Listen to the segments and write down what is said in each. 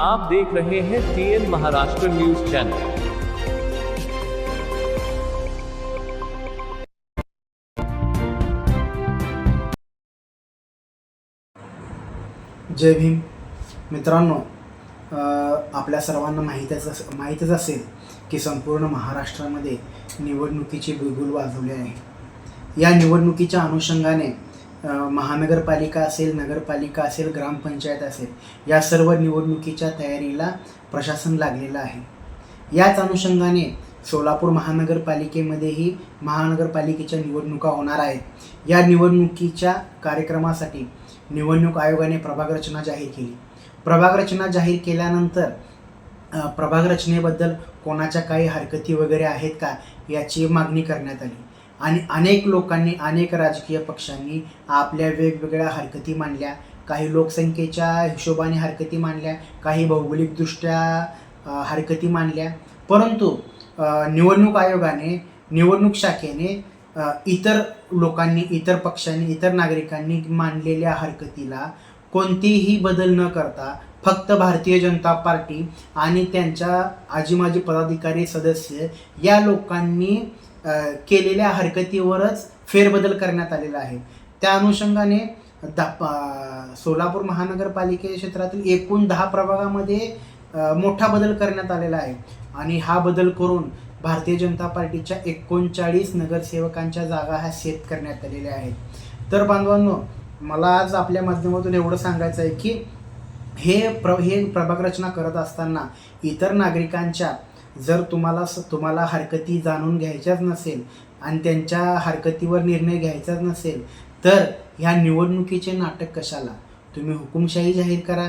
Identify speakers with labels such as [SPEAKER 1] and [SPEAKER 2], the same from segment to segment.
[SPEAKER 1] आप देख रहे हैं टीएन महाराष्ट्र न्यूज चैनल
[SPEAKER 2] जय भीम। मित्रांनो आपल्या सर्वांना माहीतच अस माहीतच असेल की संपूर्ण महाराष्ट्रामध्ये निवडणुकीची बिगुल वाजवली आहे. या निवडणुकीच्या अनुषंगाने महानगरपालिका असेल नगरपालिका असेल ग्रामपंचायत असेल या सर्व निवडणुकीच्या तयारीला प्रशासन लागलेलं आहे. याच अनुषंगाने सोलापूर महानगरपालिकेमध्येही महानगरपालिकेच्या निवडणुका होणार आहेत. या निवडणुकीच्या कार्यक्रमासाठी निवडणूक आयोगाने प्रभाग रचना जाहीर केली. प्रभाग रचना जाहीर केल्यानंतर प्रभाग रचनेबद्दल कोणाच्या काही हरकती वगैरे आहेत का याची मागणी करण्यात आली. आणि अनेक लोकांनी अनेक राजकीय पक्षांनी आपल्या वेगवेगळ्या हरकती मांडल्या. काही लोकसंख्येच्या हिशोबाने हरकती मांडल्या काही भौगोलिकदृष्ट्या हरकती मांडल्या. परंतु निवडणूक आयोगाने निवडणूक शाखेने इतर लोकांनी इतर पक्षांनी इतर नागरिकांनी मांडलेल्या हरकतीला कोणतेही बदल न करता फक्त भारतीय जनता पार्टी आणि त्यांच्या आजीमाजी पदाधिकारी सदस्य या लोकांनी केलेल्या हरकतीवरच फेरबदल करण्यात आलेला आहे. त्या अनुषंगाने दा सोलापूर महानगरपालिके क्षेत्रातील एकूण दहा प्रभागामध्ये मोठा बदल करण्यात आलेला आहे. आणि हा बदल करून भारतीय जनता पार्टीच्या एकोणचाळीस नगरसेवकांच्या जागा ह्या सेट करण्यात आलेल्या आहेत. तर बांधवांनो मला आज आपल्या माध्यमातून एवढं सांगायचं आहे की हे प्र हे प्रभाग रचना करत असताना इतर नागरिकांच्या जर तुम्हाला स तुम्हाला हरकती जाणून घ्यायच्याच नसेल आणि त्यांच्या हरकतीवर निर्णय घ्यायचाच नसेल तर ह्या निवडणुकीचे नाटक कशाला? तुम्ही हुकुमशाही जाहीर करा.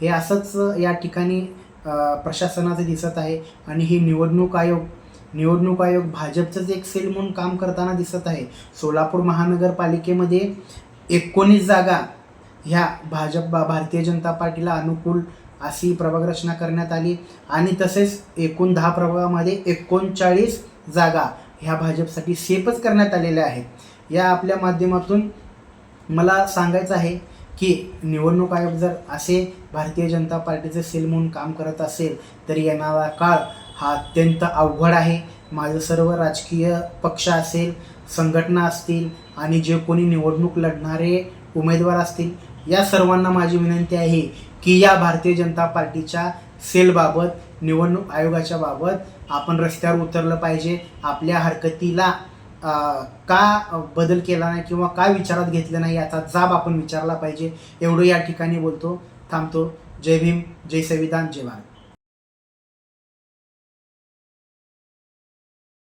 [SPEAKER 2] हे असंच या ठिकाणी प्रशासनाचं दिसत आहे आणि ही निवडणूक आयोग निवडणूक आयोग भाजपचंच एक सेल म्हणून काम करताना दिसत आहे. सोलापूर महानगरपालिकेमध्ये एकोणीस जागा ह्या भाजप भारतीय जनता पार्टीला अनुकूल अशी प्रभाग रचना करण्यात आली. आणि तसेच एकूण दहा प्रभागामध्ये एकोणचाळीस जागा ह्या भाजपसाठी सेफच करण्यात आलेल्या आहेत. या आपल्या माध्यमातून मला सांगायचं आहे की निवडणूक आयोग जर असे भारतीय जनता पार्टीचे सेल म्हणून काम करत असेल तर येणारा काळ हा अत्यंत अवघड आहे. माझं सर्व राजकीय पक्ष असेल संघटना असतील आणि जे कोणी निवडणूक लढणारे उमेदवार असतील या सर्वांना माझी विनंती आहे की या भारतीय जनता पार्टीच्या सेलबाबत निवडणूक आयोगाच्या बाबत आपण रस्त्यावर उतरलं पाहिजे. आपल्या हरकतीला का बदल केला नाही किंवा का विचारात घेतलं नाही याचा जाब आपण विचारला पाहिजे. एवढं या ठिकाणी बोलतो. थांबतो. जय भीम जय संविधान जय भारत.